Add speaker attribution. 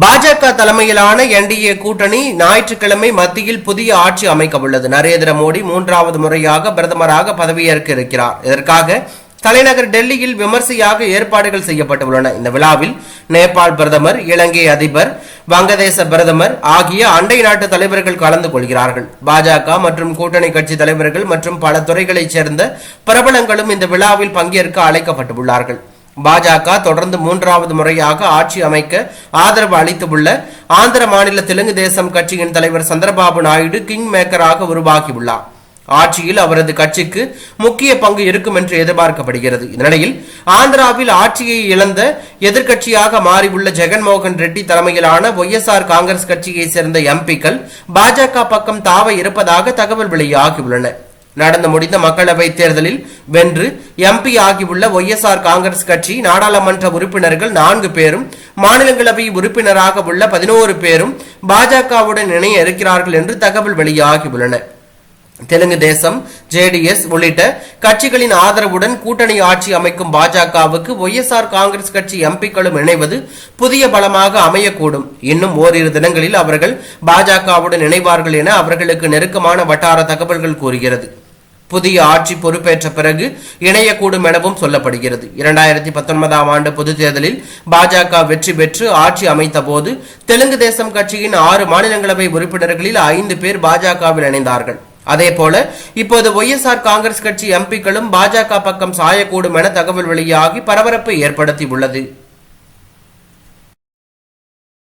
Speaker 1: பாஜக தலைமையிலான என்டிஏ கூட்டணி ஞாயிற்றுக்கிழமை மத்தியில் புதிய ஆட்சி அமைக்க உள்ளது. நரேந்திர மோடி மூன்றாவது முறையாக பிரதமராக பதவியேற்க இருக்கிறார். இதற்காக தலைநகர் டெல்லியில் விமர்சையாக ஏற்பாடுகள் செய்யப்பட்டுள்ளன. இந்த விழாவில் நேபாள் பிரதமர் இலங்கை அதிபர் வங்கதேச பிரதமர் ஆகிய அண்டை நாட்டு தலைவர்கள் கலந்து கொள்கிறார்கள். பாஜக மற்றும் கூட்டணி கட்சி தலைவர்கள் மற்றும் பல துறைகளைச் சேர்ந்த பிரபலங்களும் இந்த விழாவில் பங்கேற்க அழைக்கப்பட்டுள்ளார்கள். பாஜக தொடர்ந்து மூன்றாவது முறையாக ஆட்சி அமைக்க ஆதரவு அளித்துள்ள ஆந்திர மாநில தெலுங்கு தேசம் கட்சியின் தலைவர் சந்திரபாபு நாயுடு கிங் மேக்கராக உருவாகியுள்ளார். ஆட்சியில் அவரது கட்சிக்கு முக்கிய பங்கு இருக்கும் என்று எதிர்பார்க்கப்படுகிறது. இந்நிலையில் ஆந்திராவில் ஆட்சியை இழந்த எதிர்க்கட்சியாக மாறியுள்ள ஜெகன்மோகன் ரெட்டி தலைமையிலான ஒய்எஸ்ஆர் காங்கிரஸ் கட்சியைச் சேர்ந்த எம்பிக்கள் பாஜக பக்கம் தாவ இருப்பதாக தகவல் வெளியாகியுள்ளன. நடந்து முடிந்த மக்களவை தேர்தலில் வென்று எம்பி ஆகியுள்ள ஒய்எஸ்ஆர் காங்கிரஸ் கட்சி நாடாளுமன்ற உறுப்பினர்கள் நான்கு பேரும் மாநிலங்களவை உறுப்பினராக உள்ள பதினோரு பேரும் பாஜகவுடன் இணைய இருக்கிறார்கள் என்று தகவல் வெளியாகியுள்ளன. தெலுங்கு தேசம் ஜேடிஎஸ் உள்ளிட்ட கட்சிகளின் ஆதரவுடன் கூட்டணி ஆட்சி அமைக்கும் பாஜகவுக்கு ஒய்எஸ்ஆர் காங்கிரஸ் கட்சி எம்பிக்களும் இணைவது புதிய பலமாக அமையக்கூடும். இன்னும் ஓரிரு தினங்களில் அவர்கள் பாஜகவுடன் இணைவார்கள் என அவர்களுக்கு நெருக்கமான வட்டார தகவல்கள் கூறுகிறது. புதிய ஆட்சி பொறுப்பேற்ற பிறகு இணையக்கூடும் எனவும் சொல்லப்படுகிறது. இரண்டாயிரத்தி பத்தொன்பதாம் ஆண்டு பொதுத் தேர்தலில் பாஜக வெற்றி பெற்று ஆட்சி அமைத்த போது தெலுங்கு தேசம் கட்சியின் ஆறு மாநிலங்களவை உறுப்பினர்களில் ஐந்து பேர் பாஜகவில் இணைந்தார்கள். அதேபோல இப்போது ஒய்எஸ்ஆர் காங்கிரஸ் கட்சி எம்பிக்களும் பாஜக பக்கம் சாயக்கூடும் என தகவல் வெளியாகி பரபரப்பை ஏற்படுத்தியுள்ளது.